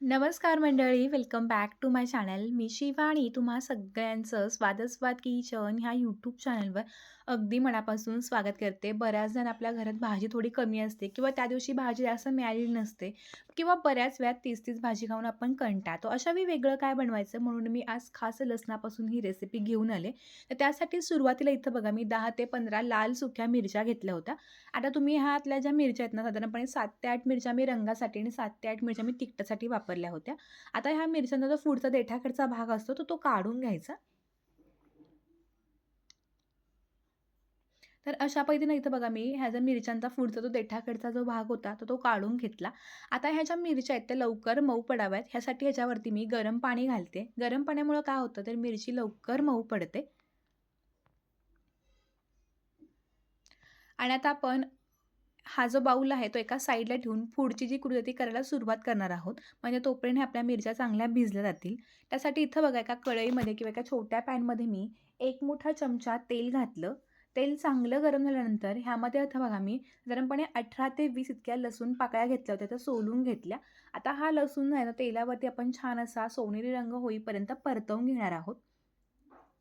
नमस्कार मंडळी, welcome back to my channel. मी शिवाणी तुम्हा सगळ्यांचं स्वादस्वाद किचन ह्या यूट्यूब चॅनलवर अगदी मनापासून स्वागत करते. बऱ्याच जण आपल्या घरात भाजी थोडी कमी असते किंवा त्या दिवशी भाजी जास्त मिळालेली नसते किंवा बऱ्याच वेळा तीच-तीच भाजी खाऊन आपण कंटाळतो. अशा वेळी वेगळं काय बनवायचं म्हणून मी आज खास लसणापासून ही रेसिपी घेऊन आले. तर त्यासाठी सुरुवातीला इथं बघा मी दहा ते 15 लाल सुक्या मिरच्या घेतल्या होत्या. आता तुम्ही ह्यातल्या ज्या मिरच्या आहेत ना साधारणपणे सात ते आठ मिरच्या मी रंगासाठी आणि सात ते आठ मिरच्या मी तिखटासाठी वापरल्या होत्या. आता ह्या मिरच्यांचा जो पुढचा देठाकडचा भाग असतो तो तो काढून घ्यायचा. तर अशा पद्धतीनं इथं बघा मी ह्या ज्या मिरच्यांचा पुढचा जो देठाकडचा जो भाग होता तो तो काढून घेतला. आता ह्या ज्या मिरच्या आहेत त्या लवकर मऊ पडाव्यात ह्यासाठी ह्याच्यावरती मी गरम पाणी घालते. गरम पाण्यामुळं काय होतं तर मिरची लवकर मऊ पडते. आणि आता आपण हा जो बाऊल आहे तो एका साईडला ठेवून पुढची जी कृती करायला सुरुवात करणार आहोत. म्हणजे तोपर्यंत आपल्या मिरच्या चांगल्या भिजल्या जातील. त्यासाठी इथं बघा एका कढईमध्ये किंवा एका छोट्या पॅनमध्ये मी एक मोठा चमचा तेल घातलं. तेल चांगलं गरम झाल्यानंतर ह्यामध्ये आता बघा मी साधारणपणे 18 ते वीस इतक्या लसूण पाकळ्या घेतल्या होत्या त्या सोलून घेतल्या. आता हा लसूण आहे ना तेलावरती आपण छान असा सोनेरी रंग होईपर्यंत परतवून घेणार आहोत.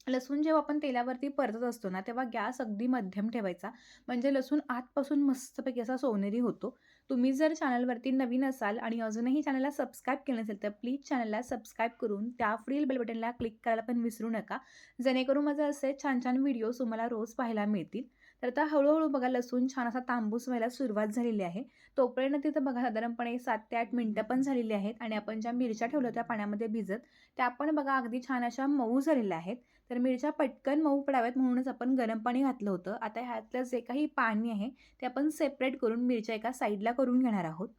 लसूण जेव्हा आपण तेलावरती परतत असतो ना, तेव्हा गॅस अगदी मध्यम ठेवायचा. म्हणजे लसूण आतपासून मस्तपैकी असा सोनेरी होतो. तुम्ही जर चॅनलवरती नवीन असाल आणि अजूनही चॅनलला सबस्क्राईब केलं नसेल, तर प्लीज चॅनलला सबस्क्राईब करून त्या फ्रील बेल बटनला क्लिक करायला पण विसरू नका. जेणेकरून माझे असे छान-छान व्हिडिओज तुम्हाला रोज पाहायला मिळतील. तर आता हळूहळू बघा लसूण छान असा तांबूस व्हायला सुरुवात झालेली आहे. तोपर्यंत तिथं बघा साधारणपणे सात ते आठ मिनटं पण झालेली आहेत आणि आपण ज्या मिरच्या ठेवल्या होत्या पाण्यामध्ये भिजत, त्या पण बघा अगदी छान अशा मऊ झालेल्या आहेत. तर मिरच्या पटकन मऊ पडाव्यात म्हणूनच आपण गरम पाणी घातलं होतं. आता ह्यातलं जे काही पाणी आहे ते आपण सेपरेट करून मिरच्या एका साईडला करून घेणार आहोत.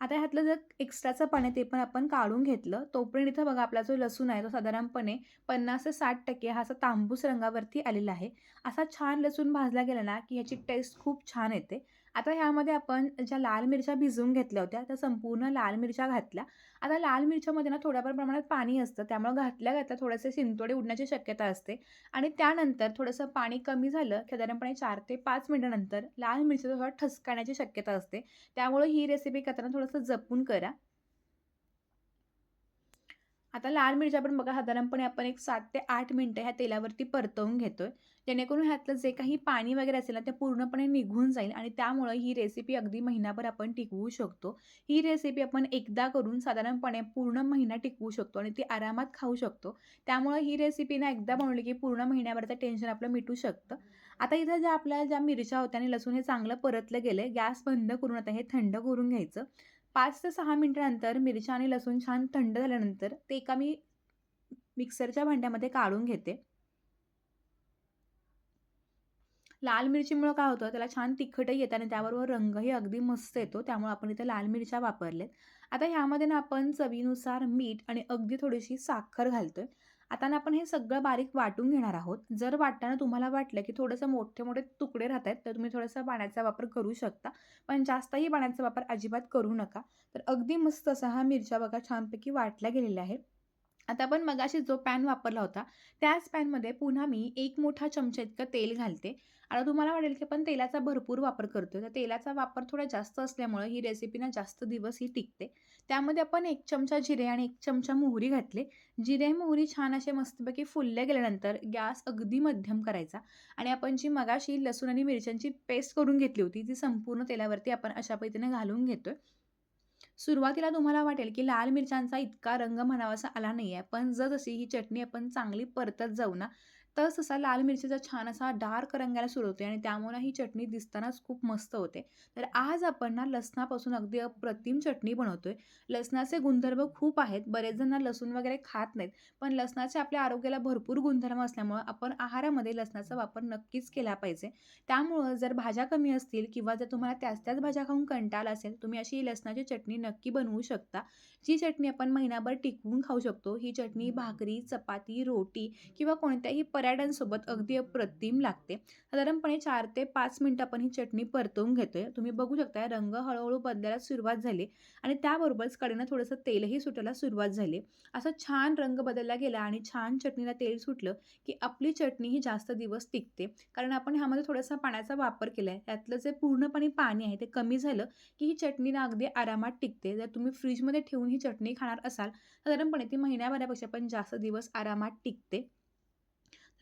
आता ह्यातलं जर एक्स्ट्राचं पाणी आहे ते पण आपण काढून घेतलं. तोपर्यंत इथं बघा आपला जो लसूण आहे तो साधारणपणे 50% ते 60% हा असा तांबूस रंगावरती आलेला आहे. असा छान लसूण भाजला गेला ना, की ह्याची टेस्ट खूप छान येते. आता ह्यामध्ये आपण ज्या लाल मिरच्या भिजवून घेतल्या होत्या त्या संपूर्ण लाल मिरच्या घातल्या. आता लाल मिरच्यामध्ये ना थोड्याफार प्रमाणात पाणी असतं त्यामुळं घातल्या-घातल्या थोडेसे शिंतोडे उडण्याची शक्यता असते आणि त्यानंतर थोडंसं पाणी कमी झालं साधारणपणे चार ते पाच मिनिटानंतर लाल मिरच्या थोडा ठसकाण्याची शक्यता असते. त्यामुळे ही रेसिपी करताना थोडंसं जपून करा. आता लाल मिरच्या पण बघा साधारणपणे आपण एक सात ते आठ मिनटं ह्या तेलावरती परतवून घेतोय. जेणेकरून ह्यातलं जे काही पाणी वगैरे असेल ना, ते पूर्णपणे निघून जाईल आणि त्यामुळं ही रेसिपी अगदी महिनाभर आपण टिकवू शकतो. ही रेसिपी आपण एकदा करून साधारणपणे पूर्ण महिना टिकवू शकतो आणि ती आरामात खाऊ शकतो. त्यामुळं ही रेसिपी ना एकदा बनवली की पूर्ण महिन्याभरचं टेन्शन आपलं मिटू शकतं. आता इथं ज्या आपल्या ज्या मिरच्या होत्या आणि लसूण हे चांगलं परतलं गेलं गॅस बंद करून आता हे थंड करून घ्यायचं. पाच ते सहा मिनिटानंतर मिरच्या आणि लसूण छान थंड झाल्यानंतर ते एका मी मिक्सरच्या भांड्यामध्ये काढून घेते. लाल मिरचीमुळं काय होतं त्याला छान तिखटही येतं आणि त्याबरोबर रंगही अगदी मस्त येतो. त्यामुळे आपण इथे लाल मिरच्या वापरल्यात. आता ह्यामध्ये ना आपण चवीनुसार मीठ आणि अगदी थोडीशी साखर घालतो आहे आता ना आपण हे सगळं बारीक वाटून घेणार आहोत. जर वाटताना तुम्हाला वाटलं की थोडंसं मोठे-मोठे तुकडे राहत आहेत तर तुम्ही थोडासा पाण्याचा वापर करू शकता. पण जास्तही पाण्याचा वापर अजिबात करू नका. तर अगदी मस्त असा हा मिरच्या बघा छानपैकी वाटल्या गेलेल्या आहे आता आपण मगाशी जो पॅन वापरला होता, त्याच पॅनमध्ये पुन्हा मी एक मोठा चमचा इतकं तेल घालते. आता तुम्हाला वाटेल की आपण तेलाचा भरपूर वापर करतोय. तर तेलाचा वापर थोडा जास्त असल्यामुळं ही रेसिपी ना जास्त दिवस ही टिकते. त्यामध्ये आपण एक चमचा जिरे आणि एक चमचा मोहरी घातले. जिरे, मोहरी छान असे मस्तपैकी फुलले गेल्यानंतर गॅस अगदी मध्यम करायचा आणि आपण जी मगाशी लसूण आणि मिरच्यांची पेस्ट करून घेतली होती, ती संपूर्ण तेलावरती आपण अशा पद्धतीने घालून घेतोय. सुरुवातीला तुम्हाला वाटेल की लाल मिरच्यांचा इतका रंग म्हणावासा आला नाहीये. पण जसजशी ही चटणी आपण चांगली परतत जाऊ ना, तसतसा लाल मिरचीचा छान असा डार्क रंगायला सुरू होते आणि त्यामुळे ही चटणी दिसतानाच खूप मस्त होते. तर आज आपण ना लसणापासून अगदी अप्रतिम चटणी बनवतोय. लसणाचे गुणधर्म खूप आहेत. बरेच जण लसूण वगैरे खात नाहीत. पण लसणाचे आपल्या आरोग्याला भरपूर गुणधर्म असल्यामुळं आपण आहारामध्ये लसणाचा वापर नक्कीच केला पाहिजे. त्यामुळं जर भाज्या कमी असतील किंवा जर तुम्हाला त्याच-त्याच भाज्या खाऊन कंटाळा असेल, तुम्ही अशी लसणाची चटणी नक्की बनवू शकता. जी चटणी आपण महिनाभर टिकवून खाऊ शकतो. ही चटणी भाकरी, चपाती, रोटी किंवा कोणत्याही पराठ्यांसोबत अगदी अप्रतिम लागते. साधारणपणे चार ते पाच मिनटं आपण ही चटणी परतवून घेतोय. तुम्ही बघू शकता रंग हळूहळू बदलायला सुरुवात झाली आणि त्याबरोबरच कडेनं थोडंसं तेलही सुटायला सुरुवात झाली. असा छान रंग बदलला गेला आणि छान चटणीला तेल सुटलं की आपली चटणी ही जास्त दिवस टिकते. कारण आपण ह्यामध्ये थोडासा पाण्याचा वापर केला आहे त्यातलं जे पूर्णपणे पाणी आहे ते कमी झालं की ही चटणी ना अगदी आरामात टिकते. जर तुम्ही फ्रीजमध्ये ठेवून ही चटणी खाणार असाल साधारणपणे ती महिन्याभरापेक्षा पण जास्त दिवस आरामात टिकते.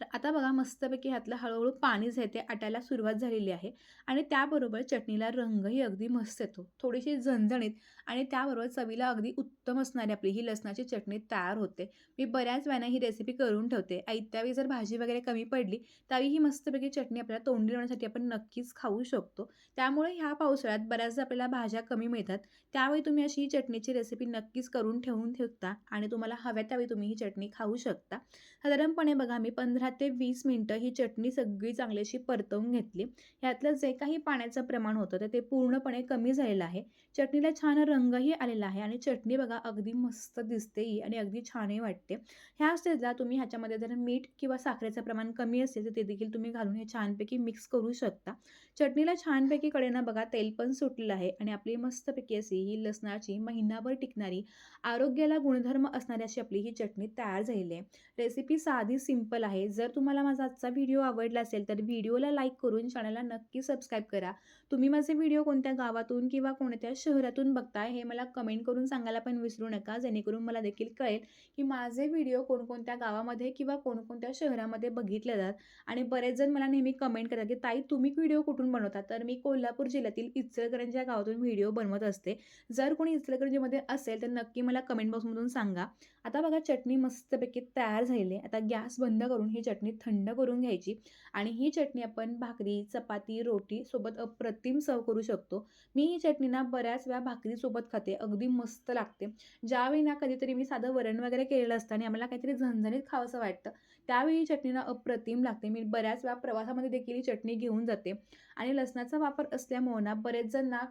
तर आता बघा मस्तपैकी ह्यातलं हळूहळू पाणी जे ते आटायला सुरुवात झालेली आहे. आणि त्याबरोबर चटणीला रंगही अगदी मस्त येतो. थोडीशी झणझणीत आणि त्याबरोबर चवीला अगदी उत्तम असणारी आपली ही लसणाची चटणी तयार होते. मी बऱ्याच वेळा ही रेसिपी करून ठेवते. ऐत्यावेळी जर भाजी वगैरे कमी पडली त्यावेळी ही मस्तपैकी चटणी आपल्याला तोंडी लावण्यासाठी आपण नक्कीच खाऊ शकतो. त्यामुळे ह्या पावसाळ्यात बऱ्याचदा आपल्याला भाज्या कमी मिळतात. त्यावेळी तुम्ही अशी ही चटणीची रेसिपी नक्कीच करून ठेवून ठेवता आणि तुम्हाला हव्या त्यावेळी तुम्ही ही चटणी खाऊ शकता. साधारणपणे बघा मी पंधरा ते वीस मिनटं ही चटणी सगळी चांगली अशी परतवून घेतली. ह्यातलं जे काही पाण्याचं प्रमाण होतं तर ते पूर्णपणे कमी झालेलं आहे. चटणीला छान रंगही आलेला आहे आणि चटणी बघा अगदी मस्त दिसतेही आणि अगदी छानही वाटते. ह्या स्टेजला तुम्ही ह्याच्यामध्ये जर मीठ किंवा साखरेचं प्रमाण कमी असेल तर ते देखील तुम्ही घालून हे छानपैकी मिक्स करू शकता. चटणीला छानपैकी कडेनं बघा तेल पण सुटलेलं आहे आणि आपली मस्तपैकी अशी ही लसणाची महिनाभर टिकणारी आरोग्याला गुणधर्म असणारी अशी आपली ही चटणी तयार झालेली आहे. रेसिपी साधी सिंपल आहे. जर तुम्हाला माझा आजचा व्हिडिओ आवडला असेल तर व्हिडिओला लाईक करून चॅनलला नक्की सबस्क्राईब करा. तुम्ही माझे व्हिडिओ कोणत्या गावातून किंवा कोणत्या शहरातून बघताय हे मला कमेंट करून सांगायला पण विसरू नका जेणेकरून मला देखील कळेल की माझे व्हिडिओ कोणकोणत्या गावामध्ये किंवा कोणकोणत्या शहरामध्ये बघितले जातात. आणि बरेच जण मला नेहमी कमेंट करतात की ताई तुम्ही व्हिडिओ कुठून बनवता? तर मी कोल्हापूर जिल्ह्यातील इचलकरंजी या गावातून व्हिडिओ बनवत असते. जर कोणी इचलकरंजीमध्ये असेल तर नक्की मला कमेंट बॉक्समधून सांगा. आता बघा चटणी मस्तपैकी तयार झालेली आहे. आता गॅस बंद करून ही चटणी थंड करून घ्यायची आणि ही चटणी आपण भाकरी चपाती रोटी सोबत अप्रतिम सर्व करू शकतो. मी ही चटणी ना बऱ्याच वेळा भाकरीसोबत खाते अगदी मस्त लागते. ज्यावेळी ना कधीतरी मी साधं वरण वगैरे केलेलं असतं आणि आम्हाला काहीतरी झणझणीत खावंसं वाटतं त्यावेळी ही चटणी ना अप्रतिम लागते. मी बऱ्याच वेळा प्रवासामध्ये देखील ही चटणी घेऊन जाते आणि लसणाचा वापर असल्यामुळं ना बरेच जण ना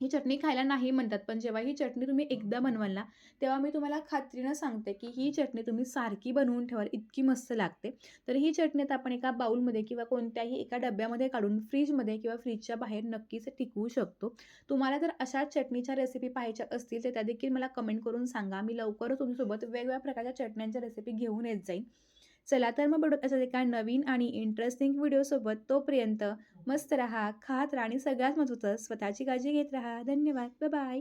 ही चटणी खायला नाही म्हणतात पण जेव्हा ही चटणी तुम्ही एकदा बनवाल ना तेव्हा मी तुम्हाला खात्रीनं सांगते की ही चटणी तुम्ही सारखी बनवून ठेवाल इतकी मस्त लागते. तर ही चटणी आता आपण एका बाऊलमध्ये किंवा कोणत्याही एका डब्यामध्ये काढून फ्रीजमध्ये किंवा फ्रीजच्या बाहेर नक्कीच टिकवू शकतो. तुम्हाला जर अशा चटणीच्या रेसिपी पाहायच्या असतील तर त्या देखील मला कमेंट करून सांगा. मी लवकरच तुमच्यासोबत वेगवेगळ्या प्रकारच्या चटण्यांच्या रेसिपी घेऊन येत जाईन. चला तर मग भेटत असं एका नवीन आणि इंटरेस्टिंग व्हिडिओसोबत तोपर्यंत मस्त राहा खात राहा आणि सगळ्यात महत्त्वाचं स्वतःची काळजी घेत राहा. धन्यवाद. बाय